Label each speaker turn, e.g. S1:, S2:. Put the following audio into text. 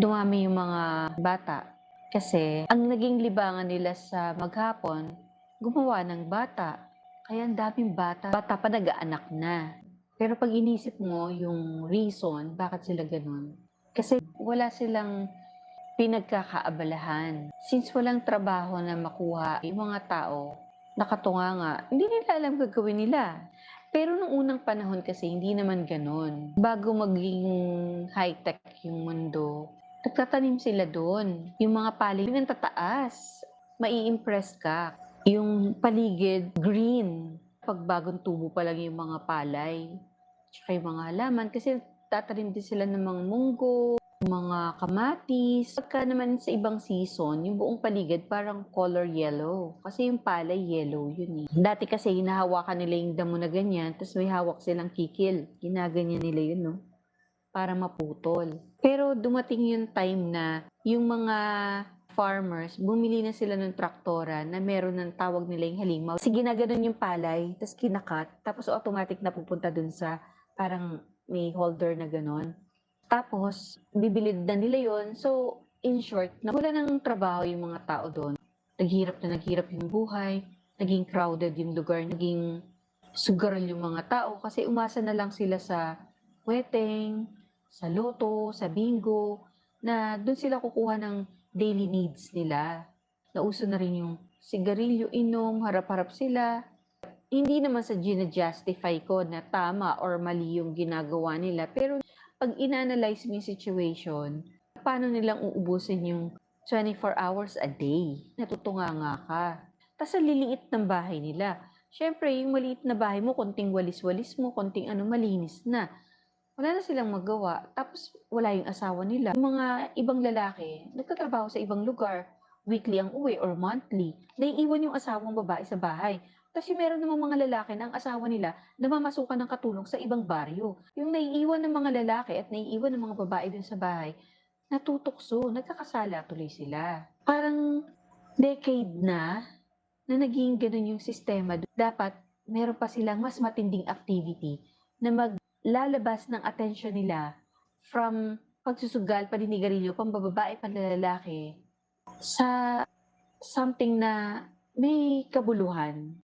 S1: dumami yung mga bata. Kasi ang naging libangan nila sa maghapon, gumawa ng bata. Kaya ang daming bata, bata pa nag-aanak na. Pero pag inisip mo yung reason, bakit sila ganun? Kasi wala silang pinagkakaabalahan. Since walang trabaho na makuha yung mga tao, nakatunga nga, hindi nila alam gagawin nila. Pero nung unang panahon kasi, hindi naman ganun. Bago maging high-tech yung mundo, nagtatanim sila doon. Yung mga palay, yung tataas. Mai-impress ka. Yung paligid, green. Pag bagong tubo pa lang yung mga palay. Tsaka yung mga halaman. Kasi tatanim din sila ng mga munggo, mga kamatis. Pagka naman sa ibang season, yung buong paligid parang color yellow. Kasi yung palay yellow yun eh. Dati kasi hinahawakan nila yung damo na ganyan, tapos may hawak silang kikil. Ginaganyan nila yun, no? Para maputol. Pero dumating yung time na yung mga farmers, bumili na sila ng traktora na meron ng tawag nila yung halimaw. Kasi ginaganon yung palay, tapos kinakat, tapos automatic na pupunta dun sa parang may holder na ganon. Tapos, bibilid na nila yon So, in short, nawala ng trabaho yung mga tao doon. Naghirap na naghirap yung buhay, naging crowded yung lugar, naging sugaral yung mga tao kasi umasa na lang sila sa wedding, sa loto, sa bingo, na doon sila kukuha ng daily needs nila. Nauso na rin yung sigarilyo, inom, harap-harap sila. Hindi naman sa gina-justify ko na tama or mali yung ginagawa nila, pero pag inanalyze mo yung situation, paano nilang uubusin yung 24 hours a day? Natutunga nga ka. Tapos ang liliit ng bahay nila. Siyempre, yung maliit na bahay mo, konting walis-walis mo, konting ano, malinis na. Wala na silang magawa. Tapos wala yung asawa nila. Yung mga ibang lalaki, nagtatrabaho sa ibang lugar. Weekly ang uwi or monthly. Naiiwan yung asawang babae sa bahay. Tapos yung meron namang mga lalaki na ang asawa nila namamasukan ng katulong sa ibang baryo. Yung naiiwan ng mga lalaki at naiiwan ng mga babae dun sa bahay, natutokso, nagkakasala tuloy sila. Parang decade na na naging ganun yung sistema. Dapat meron pa silang mas matinding activity na maglalabas ng attention nila from pagsusugal, paninigarilyo, pambababae, panlalaki sa something na may kabuluhan.